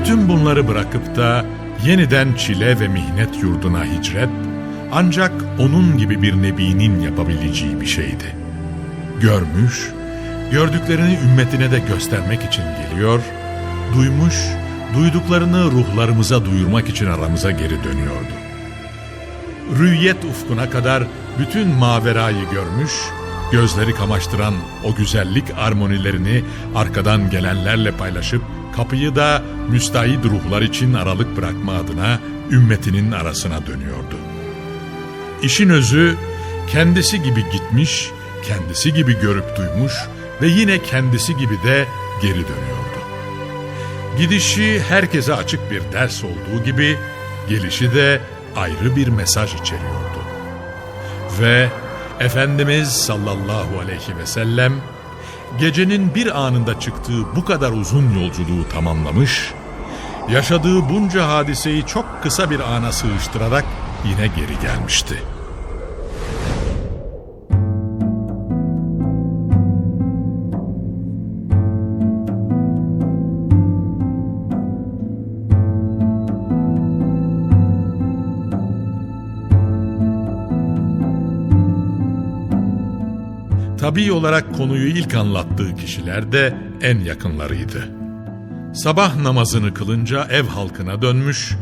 Bütün bunları bırakıp da yeniden çile ve mihnet yurduna hicret ancak onun gibi bir nebinin yapabileceği bir şeydi. Görmüş, gördüklerini ümmetine de göstermek için geliyor, duymuş, duyduklarını ruhlarımıza duyurmak için aramıza geri dönüyordu. Rüyet ufkuna kadar bütün maverayı görmüş, gözleri kamaştıran o güzellik armonilerini arkadan gelenlerle paylaşıp kapıyı da müstahit ruhlar için aralık bırakma adına ümmetinin arasına dönüyordu. İşin özü kendisi gibi gitmiş, kendisi gibi görüp duymuş ve yine kendisi gibi de geri dönüyordu. Gidişi herkese açık bir ders olduğu gibi gelişi de ayrı bir mesaj içeriyordu. Ve Efendimiz sallallahu aleyhi ve sellem gecenin bir anında çıktığı bu kadar uzun yolculuğu tamamlamış, yaşadığı bunca hadiseyi çok kısa bir ana sığıştırarak yine geri gelmişti. Tabii olarak konuyu ilk anlattığı kişiler de en yakınlarıydı. Sabah namazını kılınca ev halkına dönmüş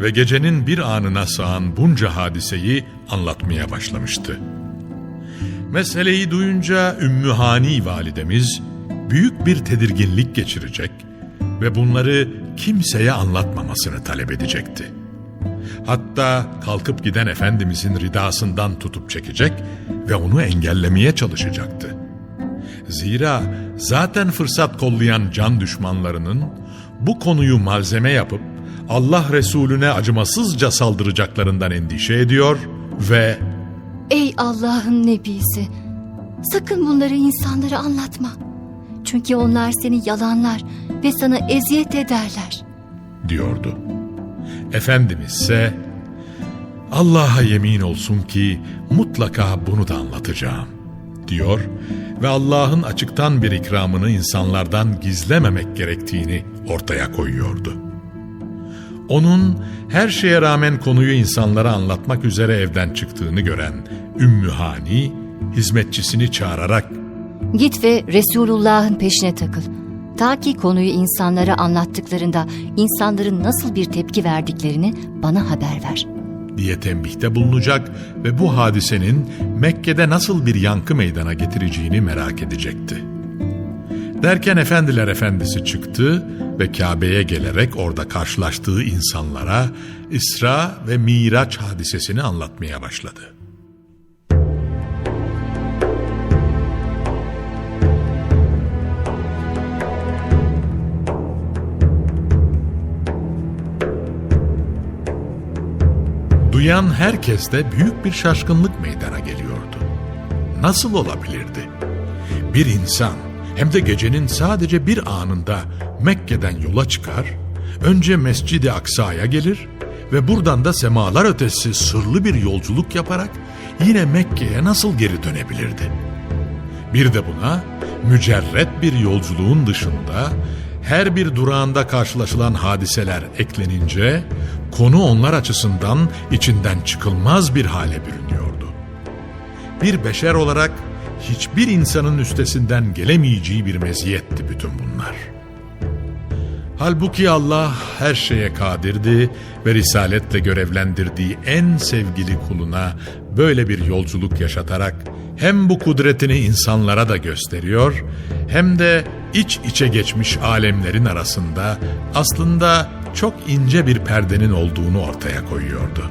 ve gecenin bir anına sığan bunca hadiseyi anlatmaya başlamıştı. Meseleyi duyunca Ümmühani validemiz büyük bir tedirginlik geçirecek ve bunları kimseye anlatmamasını talep edecekti. Hatta kalkıp giden Efendimizin ridasından tutup çekecek ve onu engellemeye çalışacaktı. Zira zaten fırsat kollayan can düşmanlarının bu konuyu malzeme yapıp Allah Resulüne acımasızca saldıracaklarından endişe ediyor ve Ey Allah'ın nebisi! Sakın bunları insanlara anlatma. Çünkü onlar seni yalanlar ve sana eziyet ederler. diyordu. Efendimiz ise Allah'a yemin olsun ki mutlaka bunu da anlatacağım diyor ve Allah'ın açıktan bir ikramını insanlardan gizlememek gerektiğini ortaya koyuyordu. Onun her şeye rağmen konuyu insanlara anlatmak üzere evden çıktığını gören Ümmü Hani hizmetçisini çağırarak Git ve Resulullah'ın peşine takıl. Ta ki konuyu insanlara anlattıklarında insanların nasıl bir tepki verdiklerini bana haber ver. diye tembihte bulunacak ve bu hadisenin Mekke'de nasıl bir yankı meydana getireceğini merak edecekti. Derken Efendiler Efendisi çıktı ve Kabe'ye gelerek orada karşılaştığı insanlara İsra ve Miraç hadisesini anlatmaya başladı. Duyan herkeste büyük bir şaşkınlık meydana geliyordu. Nasıl olabilirdi? Bir insan hem de gecenin sadece bir anında Mekke'den yola çıkar, önce Mescid-i Aksa'ya gelir ve buradan da semalar ötesi sırlı bir yolculuk yaparak yine Mekke'ye nasıl geri dönebilirdi? Bir de buna mücerret bir yolculuğun dışında her bir durağında karşılaşılan hadiseler eklenince konu onlar açısından içinden çıkılmaz bir hale bürünüyordu. Bir beşer olarak hiçbir insanın üstesinden gelemeyeceği bir meziyetti bütün bunlar. Halbuki Allah her şeye kadirdi ve risaletle görevlendirdiği en sevgili kuluna böyle bir yolculuk yaşatarak hem bu kudretini insanlara da gösteriyor hem de iç içe geçmiş alemlerin arasında aslında çok ince bir perdenin olduğunu ortaya koyuyordu.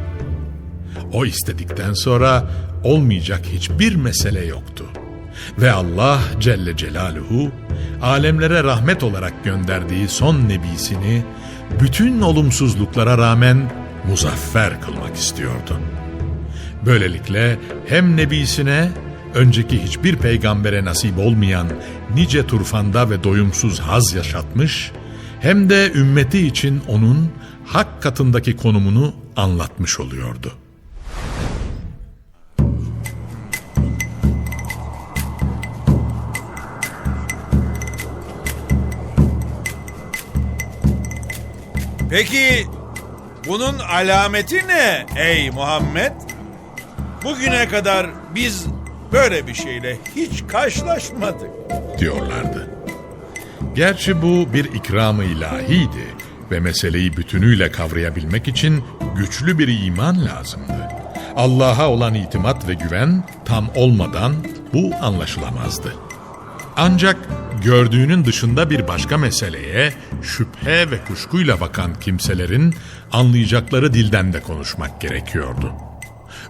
O istedikten sonra olmayacak hiçbir mesele yoktu. Ve Allah Celle Celaluhu alemlere rahmet olarak gönderdiği son nebisini bütün olumsuzluklara rağmen muzaffer kılmak istiyordu. Böylelikle hem nebisine önceki hiçbir peygambere nasip olmayan nice turfanda ve doyumsuz haz yaşatmış hem de ümmeti için onun hak katındaki konumunu anlatmış oluyordu. Peki bunun alameti ne ey Muhammed? Bugüne kadar biz böyle bir şeyle hiç karşılaşmadık. diyorlardı. Gerçi bu bir ikram-ı ilahiydi ve meseleyi bütünüyle kavrayabilmek için güçlü bir iman lazımdı. Allah'a olan itimat ve güven tam olmadan bu anlaşılamazdı. Ancak gördüğünün dışında bir başka meseleye şüphe ve kuşkuyla bakan kimselerin anlayacakları dilden de konuşmak gerekiyordu.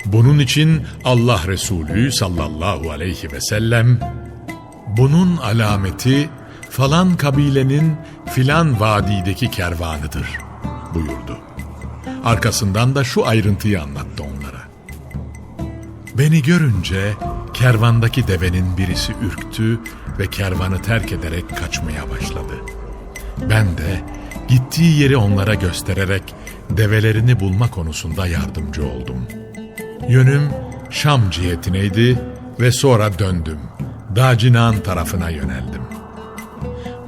Bunun için Allah Resulü sallallahu aleyhi ve sellem bunun alameti falan kabilenin filan vadideki kervanıdır buyurdu. Arkasından da şu ayrıntıyı anlattı onlara. Beni görünce kervandaki devenin birisi ürktü ve kervanı terk ederek kaçmaya başladı. Ben de gittiği yeri onlara göstererek develerini bulma konusunda yardımcı oldum. Yönüm Şam cihetineydi ve sonra döndüm. Dacinan tarafına yöneldim.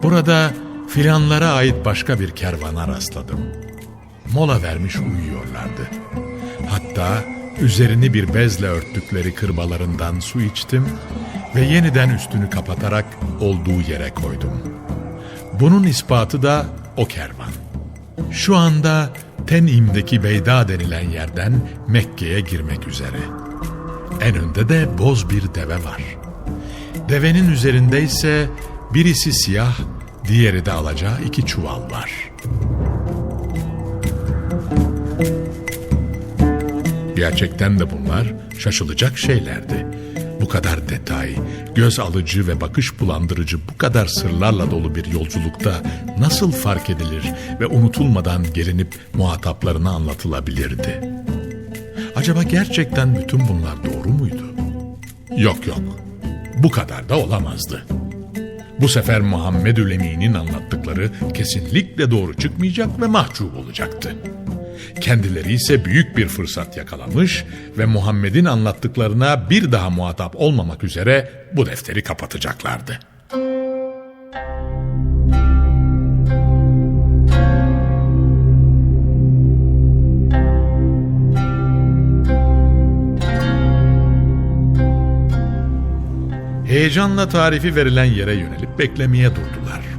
Burada filanlara ait başka bir kervana rastladım. Mola vermiş uyuyorlardı. Hatta üzerini bir bezle örttükleri kırbalarından su içtim ve yeniden üstünü kapatarak olduğu yere koydum. Bunun ispatı da o kervan. Şu anda Tenim'deki Beyda denilen yerden Mekke'ye girmek üzere. En önde de boz bir deve var. Devenin üzerinde ise birisi siyah, diğeri de alacağı iki çuval var. Gerçekten de bunlar şaşılacak şeylerdi. Kadar detay, göz alıcı ve bakış bulandırıcı bu kadar sırlarla dolu bir yolculukta nasıl fark edilir ve unutulmadan gelinip muhataplarına anlatılabilirdi? Acaba gerçekten bütün bunlar doğru muydu? Yok yok, bu kadar da olamazdı. Bu sefer Muhammedül Emin'in anlattıkları kesinlikle doğru çıkmayacak ve mahcup olacaktı. Kendileri ise büyük bir fırsat yakalamış ve Muhammed'in anlattıklarına bir daha muhatap olmamak üzere bu defteri kapatacaklardı. Heyecanla tarifi verilen yere yönelip beklemeye durdular.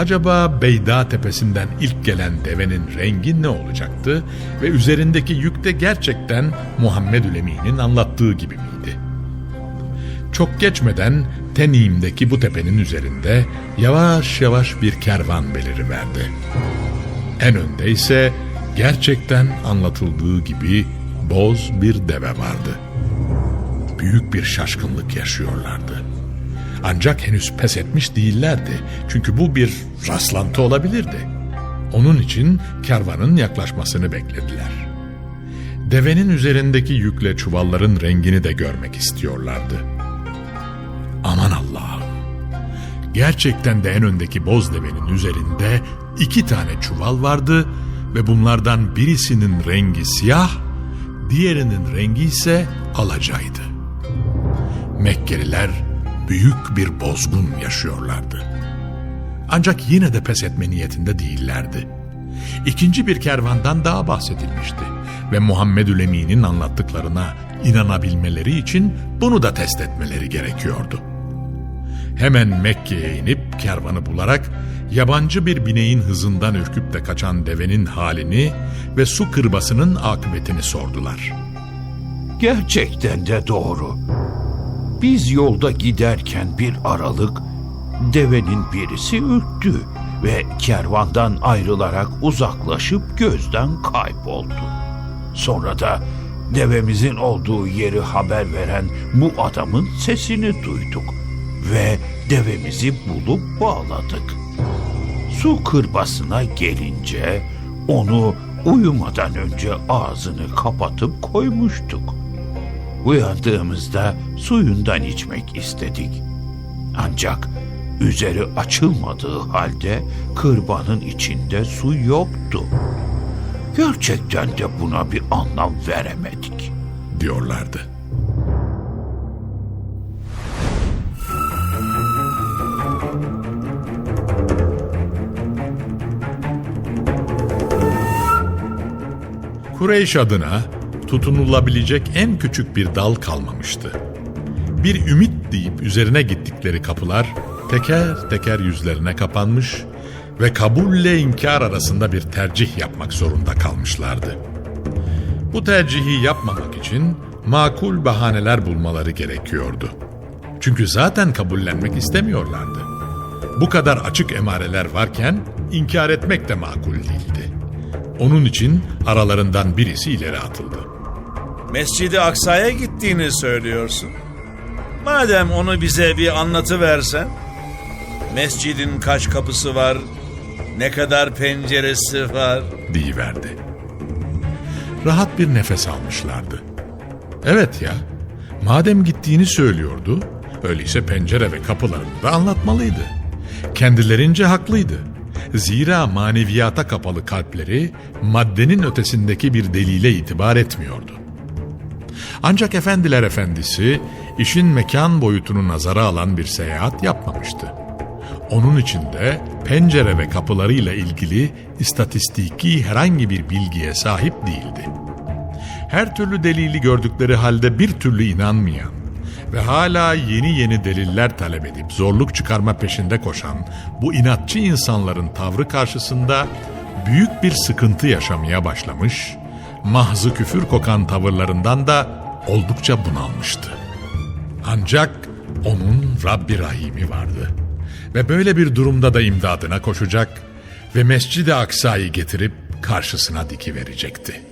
Acaba Beyda tepesinden ilk gelen devenin rengi ne olacaktı ve üzerindeki yük de gerçekten Muhammedül Emin'in anlattığı gibi miydi? Çok geçmeden Tenim'deki bu tepenin üzerinde yavaş yavaş bir kervan beliriverdi. En önde ise gerçekten anlatıldığı gibi boz bir deve vardı. Büyük bir şaşkınlık yaşıyorlardı. Ancak henüz pes etmiş değillerdi. Çünkü bu bir rastlantı olabilirdi. Onun için kervanın yaklaşmasını beklediler. Devenin üzerindeki yükle çuvalların rengini de görmek istiyorlardı. Aman Allah'ım! Gerçekten de en öndeki boz devenin üzerinde iki tane çuval vardı ve bunlardan birisinin rengi siyah, diğerinin rengi ise alacaydı. Mekkeliler büyük bir bozgun yaşıyorlardı. Ancak yine de pes etme niyetinde değillerdi. İkinci bir kervandan daha bahsedilmişti ve Muhammedül Emin'in anlattıklarına inanabilmeleri için bunu da test etmeleri gerekiyordu. Hemen Mekke'ye inip kervanı bularak yabancı bir bineğin hızından ürküp de kaçan devenin halini ve su kırbasının akıbetini sordular. Gerçekten de doğru. Biz yolda giderken bir aralık devenin birisi ürktü ve kervandan ayrılarak uzaklaşıp gözden kayboldu. Sonra da devemizin olduğu yeri haber veren bu adamın sesini duyduk ve devemizi bulup bağladık. Su kırbasına gelince onu uyumadan önce ağzını kapatıp koymuştuk. Uyandığımızda suyundan içmek istedik. Ancak üzeri açılmadığı halde kırbanın içinde su yoktu. Gerçekten de buna bir anlam veremedik. diyorlardı. Kureyş adına tutunulabilecek en küçük bir dal kalmamıştı. Bir ümit deyip üzerine gittikleri kapılar teker teker yüzlerine kapanmış ve kabulle inkar arasında bir tercih yapmak zorunda kalmışlardı. Bu tercihi yapmamak için makul bahaneler bulmaları gerekiyordu. Çünkü zaten kabullenmek istemiyorlardı. Bu kadar açık emareler varken inkar etmek de makul değildi. Onun için aralarından birisi ileri atıldı. Mescidi Aksa'ya gittiğini söylüyorsun. Madem onu bize bir anlatı versen. Mescidin kaç kapısı var? Ne kadar penceresi var? deyiverdi. Rahat bir nefes almışlardı. Evet ya, madem gittiğini söylüyordu, öyleyse pencere ve kapılarını da anlatmalıydı. Kendilerince haklıydı. Zira maneviyata kapalı kalpleri maddenin ötesindeki bir delile itibar etmiyordu. Ancak efendiler efendisi işin mekan boyutunu nazara alan bir seyahat yapmamıştı. Onun içinde pencere ve kapılarıyla ilgili istatistiki herhangi bir bilgiye sahip değildi. Her türlü delili gördükleri halde bir türlü inanmayan ve hala yeni yeni deliller talep edip zorluk çıkarma peşinde koşan bu inatçı insanların tavrı karşısında büyük bir sıkıntı yaşamaya başlamış, mahzı küfür kokan tavırlarından da oldukça bunalmıştı. Ancak onun Rabbi Rahim'i vardı. Ve böyle bir durumda da imdadına koşacak ve Mescid-i Aksa'yı getirip karşısına dikiverecekti.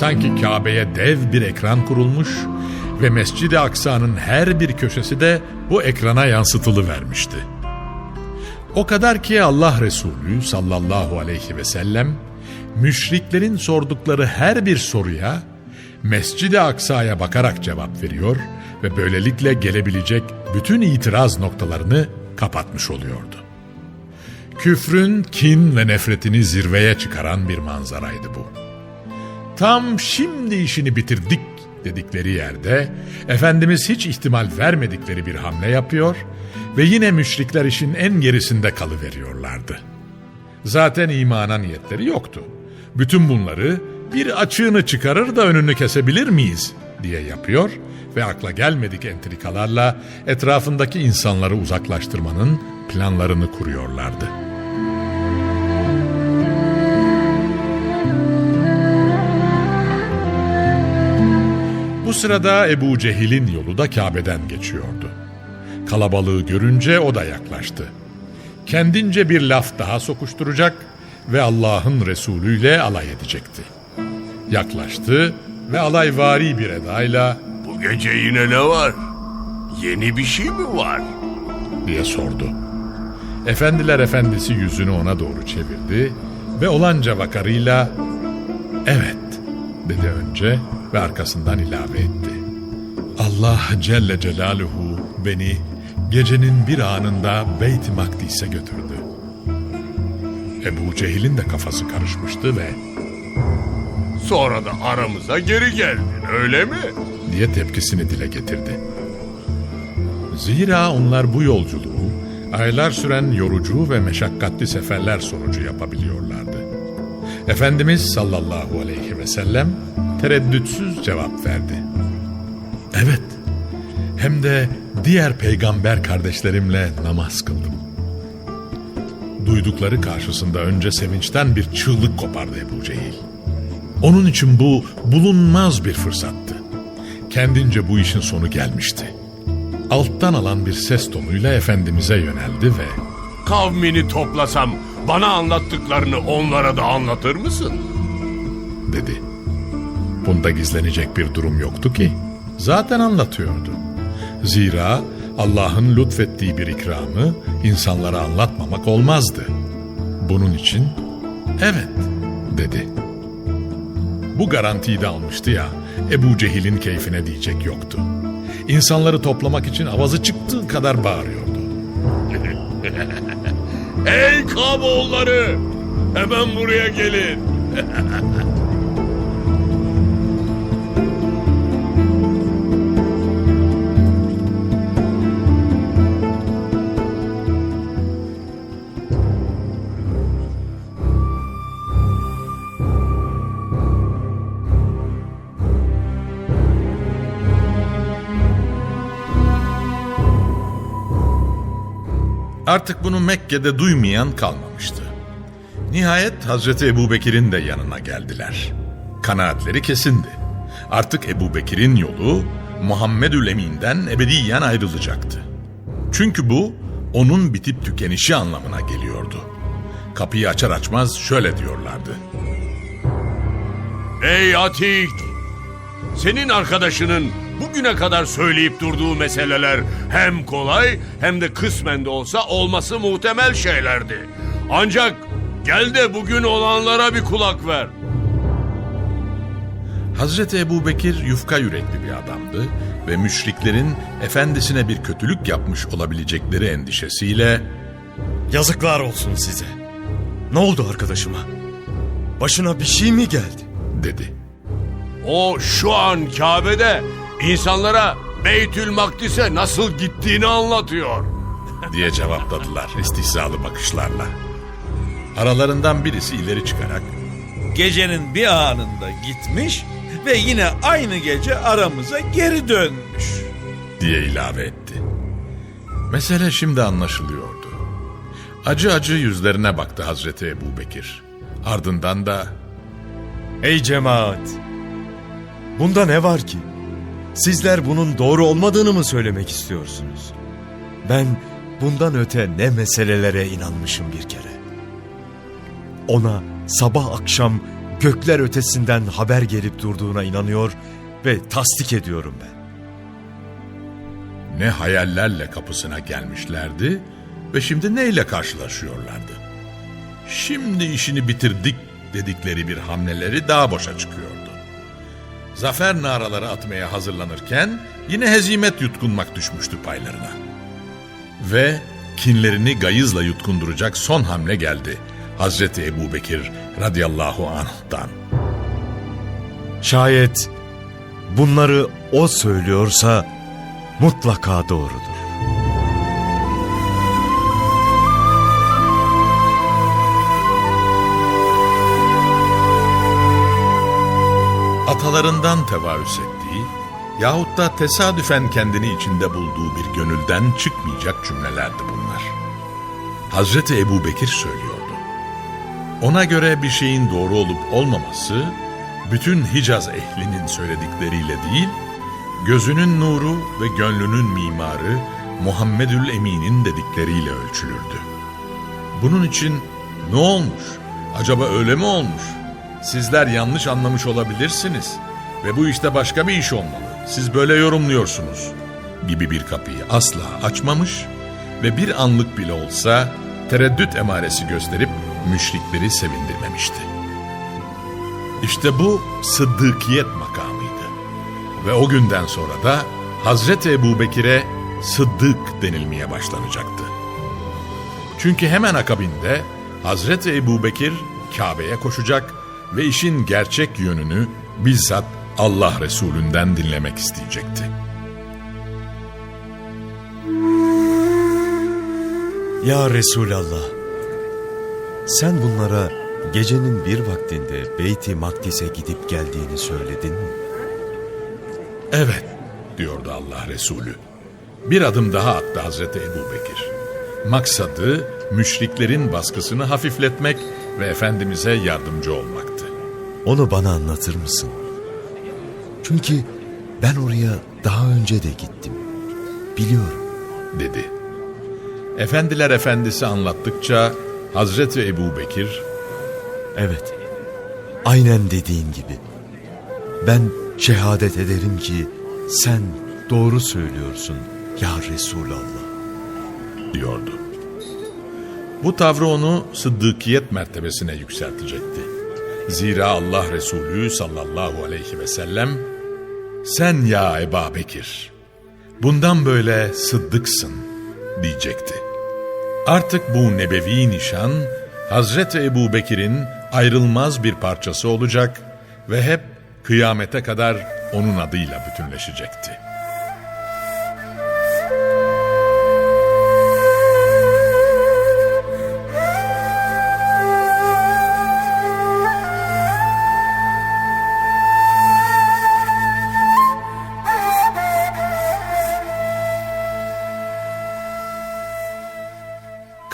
Sanki Kabe'ye dev bir ekran kurulmuş ve Mescid-i Aksa'nın her bir köşesi de bu ekrana yansıtılı vermişti. O kadar ki Allah Resulü sallallahu aleyhi ve sellem müşriklerin sordukları her bir soruya Mescid-i Aksa'ya bakarak cevap veriyor ve böylelikle gelebilecek bütün itiraz noktalarını kapatmış oluyordu. Küfrün kin ve nefretini zirveye çıkaran bir manzaraydı bu. Tam şimdi işini bitirdik dedikleri yerde Efendimiz hiç ihtimal vermedikleri bir hamle yapıyor ve yine müşrikler işin en gerisinde kalıveriyorlardı. Zaten imana niyetleri yoktu. Bütün bunları bir açığını çıkarır da önünü kesebilir miyiz diye yapıyor ve akla gelmedik entrikalarla etrafındaki insanları uzaklaştırmanın planlarını kuruyorlardı. Bu sırada Ebu Cehil'in yolu da Kabe'den geçiyordu. Kalabalığı görünce o da yaklaştı. Kendince bir laf daha sokuşturacak ve Allah'ın Resulü ile alay edecekti. Yaklaştı ve alayvari bir edayla Bu gece yine ne var? Yeni bir şey mi var? diye sordu. Efendiler efendisi yüzünü ona doğru çevirdi ve olanca vakarıyla evet dedi önce ve arkasından ilave etti. Allah Celle Celaluhu beni gecenin bir anında Beyt-i Makdis'e götürdü. Ebu Cehil'in de kafası karışmıştı ve Sonra da aramıza geri geldin öyle mi? diye tepkisini dile getirdi. Zira onlar bu yolculuğu aylar süren yorucu ve meşakkatli seferler sonucu yapabiliyorlardı. Efendimiz sallallahu aleyhi ve sellem tereddütsüz cevap verdi. Evet, hem de diğer peygamber kardeşlerimle namaz kıldım. Duydukları karşısında önce sevinçten bir çığlık kopardı Ebu Cehil. Onun için bu bulunmaz bir fırsattı. Kendince bu işin sonu gelmişti. Alttan alan bir ses tonuyla Efendimiz'e yöneldi ve Kavmini toplasam bana anlattıklarını onlara da anlatır mısın? dedi. Bunda gizlenecek bir durum yoktu ki. Zaten anlatıyordu. Zira Allah'ın lütfettiği bir ikramı insanlara anlatmamak olmazdı. Bunun için evet dedi. Bu garantiyi de almıştı ya, Ebu Cehil'in keyfine diyecek yoktu. İnsanları toplamak için avazı çıktığı kadar bağırıyordu. Ey Kaboğulları! Hemen buraya gelin. Artık bunu Mekke'de duymayan kalmamıştı. Nihayet Hazreti Ebubekir'in de yanına geldiler. Kanaatleri kesindi. Artık Ebubekir'in yolu Muhammedül Emin'den ebediyen ayrılacaktı. Çünkü bu onun bitip tükenişi anlamına geliyordu. Kapıyı açar açmaz şöyle diyorlardı. Ey Atik! Senin arkadaşının bugüne kadar söyleyip durduğu meseleler hem kolay hem de kısmen de olsa olması muhtemel şeylerdi. Ancak gel de bugün olanlara bir kulak ver. Hazreti Ebubekir yufka yürekli bir adamdı ve müşriklerin efendisine bir kötülük yapmış olabilecekleri endişesiyle Yazıklar olsun size. Ne oldu arkadaşıma? Başına bir şey mi geldi? dedi. O şu an Kabe'de insanlara Beytül Makdis'e nasıl gittiğini anlatıyor. diye cevapladılar istihzalı bakışlarla. Aralarından birisi ileri çıkarak Gecenin bir anında gitmiş ve yine aynı gece aramıza geri dönmüş. diye ilave etti. Mesele şimdi anlaşılıyordu. Acı acı yüzlerine baktı Hazreti Ebu Bekir. Ardından da Ey cemaat! Bunda ne var ki? Sizler bunun doğru olmadığını mı söylemek istiyorsunuz? Ben bundan öte ne meselelere inanmışım bir kere. Ona sabah akşam gökler ötesinden haber gelip durduğuna inanıyor ve tasdik ediyorum ben. ne hayallerle kapısına gelmişlerdi ve şimdi neyle karşılaşıyorlardı. Şimdi işini bitirdik dedikleri bir hamleleri daha boşa çıkıyordu. Zafer naraları atmaya hazırlanırken yine hezimet yutkunmak düşmüştü paylarına. Ve kinlerini gayızla yutkunduracak son hamle geldi. Hazreti Ebu Bekir radıyallahu anh'tan. Şayet bunları o söylüyorsa mutlaka doğrudur. Atalarından tevarüs ettiği yahut da tesadüfen kendini içinde bulduğu bir gönülden çıkmayacak cümlelerdi bunlar. Hazreti Ebu Bekir söylüyordu. Ona göre bir şeyin doğru olup olmaması, bütün Hicaz ehlinin söyledikleriyle değil, gözünün nuru ve gönlünün mimarı Muhammedül Emin'in dedikleriyle ölçülürdü. Bunun için ne olmuş? Acaba öyle mi olmuş? Sizler yanlış anlamış olabilirsiniz ve bu işte başka bir iş olmalı. Siz böyle yorumluyorsunuz gibi bir kapıyı asla açmamış ve bir anlık bile olsa tereddüt emaresi gösterip müşrikleri sevindirmemişti. İşte bu sıddıkiyet makamıydı. Ve o günden sonra da Hazreti Ebu Bekir'e Sıddık denilmeye başlanacaktı. Çünkü hemen akabinde Hazreti Ebu Bekir Kabe'ye koşacak ve işin gerçek yönünü bizzat Allah Resulünden dinlemek isteyecekti. Ya Resulallah, sen bunlara gecenin bir vaktinde Beyt-i Makdis'e gidip geldiğini söyledin mi? Evet, diyordu Allah Resulü. Bir adım daha attı Hazreti Ebu Bekir. Maksadı müşriklerin baskısını hafifletmek ve Efendimiz'e yardımcı olmaktı. Onu bana anlatır mısın? Çünkü ben oraya daha önce de gittim. Biliyorum. dedi. Efendiler Efendisi anlattıkça Hazreti Ebu Bekir Evet. Aynen dediğin gibi. Ben şehadet ederim ki sen doğru söylüyorsun ya Resulallah. diyordu. Bu tavrı onu sıddıkiyet mertebesine yükseltecekti. Zira Allah Resulü sallallahu aleyhi ve sellem sen ya Eba Bekir bundan böyle sıddıksın diyecekti. Artık bu nebevi nişan Hazreti Ebu Bekir'in ayrılmaz bir parçası olacak ve hep kıyamete kadar onun adıyla bütünleşecekti.